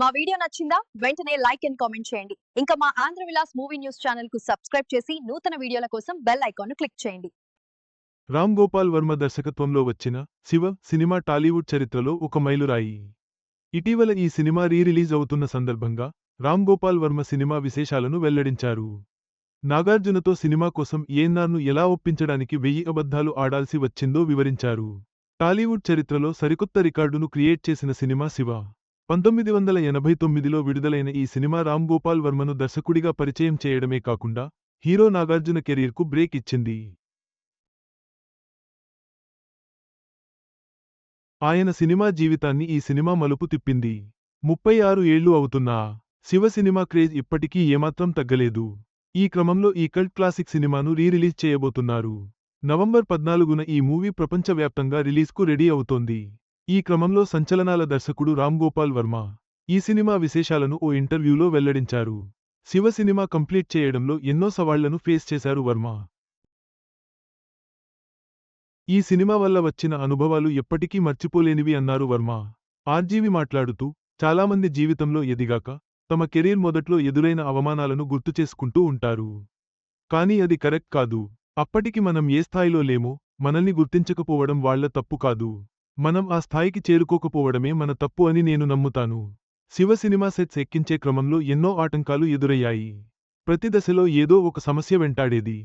మా వీడియో నచ్చిందా? వెంటనే లైక్ అండ్ కామెంట్ చేయండి. ఇంకా మా ఆంధ్ర విలాస్ మూవీ న్యూస్ ఛానల్కు సబ్స్క్రైబ్ చేసి నూతన వీడియోల కోసం బెల్ ఐకాన్ను క్లిక్ చేయండి. రామ్ గోపాల్ వర్మ దర్శకత్వంలో వచ్చిన శివ సినిమా టాలీవుడ్ చరిత్రలో ఒక మైలురాయి. ఇటీవల ఈ సినిమా రీ రిలీజ్ అవుతున్న సందర్భంగా రామ్ గోపాల్ వర్మ సినిమా విశేషాలను వెల్లడించారు. నాగార్జునతో సినిమా కోసం ఏఎన్ఆర్ను ఎలా ఒప్పించడానికి వెయ్యి అబద్ధాలు ఆడాల్సి వచ్చిందో వివరించారు. టాలీవుడ్ చరిత్రలో సరికొత్త రికార్డును క్రియేట్ చేసిన సినిమా శివ. పంతొమ్మిది వందల ఎనభై తొమ్మిదిలో విడుదలైన ఈ సినిమా రామ్ గోపాల్ వర్మను దర్శకుడిగా పరిచయం చేయడమే కాకుండా హీరో నాగార్జున కెరీర్కు బ్రేక్ ఇచ్చింది. ఆయన సినిమా జీవితాన్ని ఈ సినిమా మలుపు తిప్పింది. ముప్పై ఆరు ఏళ్ళు అవుతున్నా శివ సినిమా క్రేజ్ ఇప్పటికీ ఏమాత్రం తగ్గలేదు. ఈ క్రమంలో ఈ కల్ట్ క్లాసిక్ సినిమాను రీరిలీజ్ చేయబోతున్నారు. నవంబర్ పద్నాలుగున ఈ మూవీ ప్రపంచవ్యాప్తంగా రిలీజ్కు రెడీ అవుతోంది. ఈ క్రమంలో సంచలనాల దర్శకుడు రామ్గోపాల్ వర్మ ఈ సినిమా విశేషాలను ఓ ఇంటర్వ్యూలో వెల్లడించారు. శివ సినిమా కంప్లీట్ చేయడంలో ఎన్నో సవాళ్ళను ఫేస్ చేశారు వర్మ. ఈ సినిమా వల్ల వచ్చిన అనుభవాలు ఎప్పటికీ మర్చిపోలేనివి అన్నారు వర్మ. ఆర్జీవి మాట్లాడుతూ చాలామంది జీవితంలో ఎదిగాక తమ కెరీర్ మొదట్లో ఎదురైన అవమానాలను గుర్తుచేసుకుంటూ ఉంటారు. కానీ అది కరెక్ట్ కాదు. అప్పటికి మనం ఏ స్థాయిలో లేమో మనల్ని గుర్తించకపోవడం వాళ్ళ తప్పు కాదు. మనం ఆ స్థాయికి చేరుకోకపోవడమే మన తప్పు అని నేను నమ్ముతాను. శివ సినిమా సెట్స్ ఎక్కించే క్రమంలో ఎన్నో ఆటంకాలు ఎదురయ్యాయి. ప్రతి దశలో ఏదో ఒక సమస్య వెంటాడేది.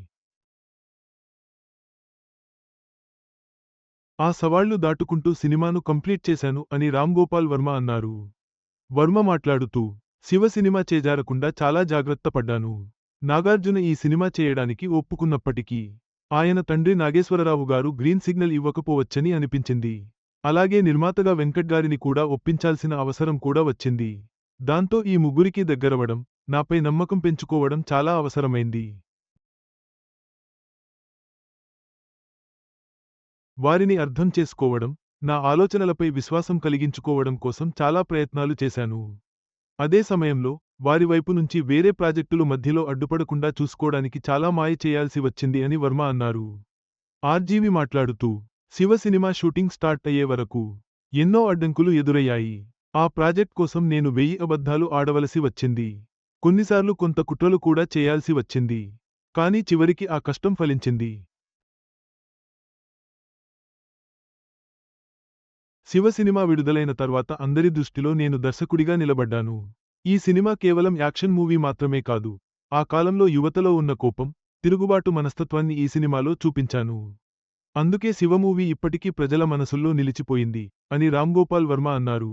ఆ సవాళ్ళు దాటుకుంటూ సినిమాను కంప్లీట్ చేశాను అని రామ్గోపాల్ వర్మ అన్నారు. వర్మ మాట్లాడుతూ శివ సినిమా చేజారకుండా చాలా జాగ్రత్త పడ్డాను. నాగార్జున ఈ సినిమా చేయడానికి ఒప్పుకున్నప్పటికీ ఆయన తండ్రి నాగేశ్వరరావు గారు గ్రీన్ సిగ్నల్ ఇవ్వకపోవచ్చని అనిపించింది. అలాగే నిర్మాతగా వెంకట్ గారిని కూడా ఒప్పించాల్సిన అవసరం కూడా వచ్చింది. దాంతో ఈ ముగ్గురికి దగ్గరవడం నాపై నమ్మకం పెంచుకోవడం చాలా అవసరమైంది. వారిని అర్థం చేసుకోవడం నా ఆలోచనలపై విశ్వాసం కలిగించుకోవడం కోసం చాలా ప్రయత్నాలు చేశాను. అదే సమయంలో వారి వైపు నుంచి వేరే ప్రాజెక్టులు మధ్యలో అడ్డుపడకుండా చూసుకోవడానికి చాలా మాయ చేయాల్సి వచ్చింది అని వర్మ అన్నారు. ఆర్జీవి మాట్లాడుతూ శివ సినిమా షూటింగ్ స్టార్ట్ అయ్యే వరకు ఎన్నో అడ్డంకులు ఎదురయ్యాయి. ఆ ప్రాజెక్ట్ కోసం నేను వెయ్యి అబద్ధాలు ఆడవలసి వచ్చింది. కొన్నిసార్లు కొంత కుట్రలు కూడా చేయాల్సి వచ్చింది. కానీ చివరికి ఆ కష్టం ఫలించింది. శివ సినిమా విడుదలైన తర్వాత అందరి దృష్టిలో నేను దర్శకుడిగా నిలబడ్డాను. ఈ సినిమా కేవలం యాక్షన్ మూవీ మాత్రమే కాదు ఆ కాలంలో యువతలో ఉన్న కోపం తిరుగుబాటు మనస్తత్వాన్ని ఈ సినిమాలో చూపించాను. అందుకే శివ మూవీ ఇప్పటికీ ప్రజల మనసుల్లో నిలిచిపోయింది అని రామ్గోపాల్ వర్మ అన్నారు.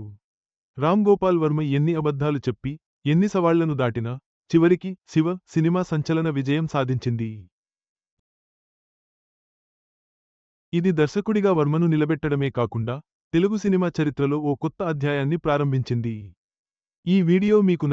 రామ్గోపాల్ వర్మ ఎన్ని అబద్ధాలు చెప్పి ఎన్ని సవాళ్ళను దాటినా చివరికి శివ సినిమా సంచలన విజయం సాధించింది. ఇది దర్శకుడిగా వర్మను నిలబెట్టడమే కాకుండా తెలుగు సినిమా చరిత్రలో ఓ కొత్త అధ్యాయాన్ని ప్రారంభించింది. ఈ వీడియో మీకు